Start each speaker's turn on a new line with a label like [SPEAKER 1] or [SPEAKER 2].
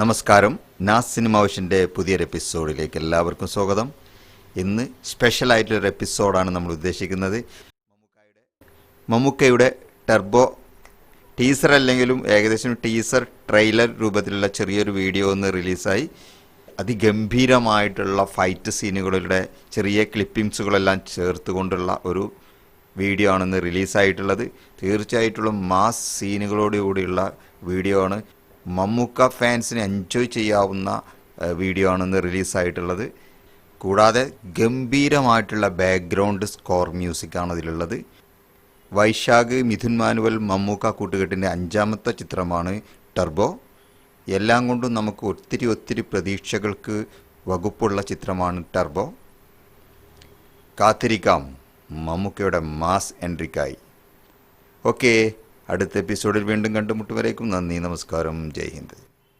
[SPEAKER 1] നമസ്കാരം. നാസ് സിനിമ ഹൗസിന്റെ പുതിയൊരു എപ്പിസോഡിലേക്ക് എല്ലാവർക്കും സ്വാഗതം. ഇന്ന് സ്പെഷ്യൽ സ്പെഷ്യലായിട്ടുള്ളൊരു എപ്പിസോഡാണ് നമ്മൾ ഉദ്ദേശിക്കുന്നത്. മമ്മൂക്കയുടെ ടെർബോ ടീസർ അല്ലെങ്കിലും ഏകദേശം ടീസർ ട്രെയിലർ രൂപത്തിലുള്ള ചെറിയൊരു വീഡിയോ ഒന്ന് റിലീസായി അതിഗംഭീരമായിട്ടുള്ള ഫൈറ്റ് സീനുകളുടെ ചെറിയ ക്ലിപ്പിങ്സുകളെല്ലാം ചേർത്തുകൊണ്ടുള്ള ഒരു വീഡിയോ ആണെന്ന് റിലീസായിട്ടുള്ളത് തീർച്ചയായിട്ടുള്ള മാസ് സീനുകളോടുകൂടിയുള്ള വീഡിയോ ആണ്. മമ്മൂക്ക ഫാൻസിന് എൻജോയ് ചെയ്യാവുന്ന വീഡിയോ ആണെന്ന് റിലീസായിട്ടുള്ളത് കൂടാതെ ഗംഭീരമായിട്ടുള്ള ബാക്ക്ഗ്രൗണ്ട് സ്കോർ മ്യൂസിക്കാണ് അതിലുള്ളത്. വൈശാഖ് മിഥുൻ മാനുവൽ മമ്മൂക്ക കൂട്ടുകെട്ടിന്റെ അഞ്ചാമത്തെ ചിത്രമാണ് ടർബോ എല്ലാം കൊണ്ടും നമുക്ക് ഒത്തിരി ഒത്തിരി പ്രതീക്ഷകൾക്ക് വകുപ്പുള്ള ചിത്രമാണ് ടർബോ കാത്തിരിക്കാം മമ്മൂക്കയുടെ മാസ് എൻട്രിക്കായി ഓക്കെ അടുത്ത എപ്പിസോഡിൽ വീണ്ടും കണ്ടുമുട്ടുവരേക്കും നന്ദി നമസ്കാരം ജയ് ഹിന്ദ്.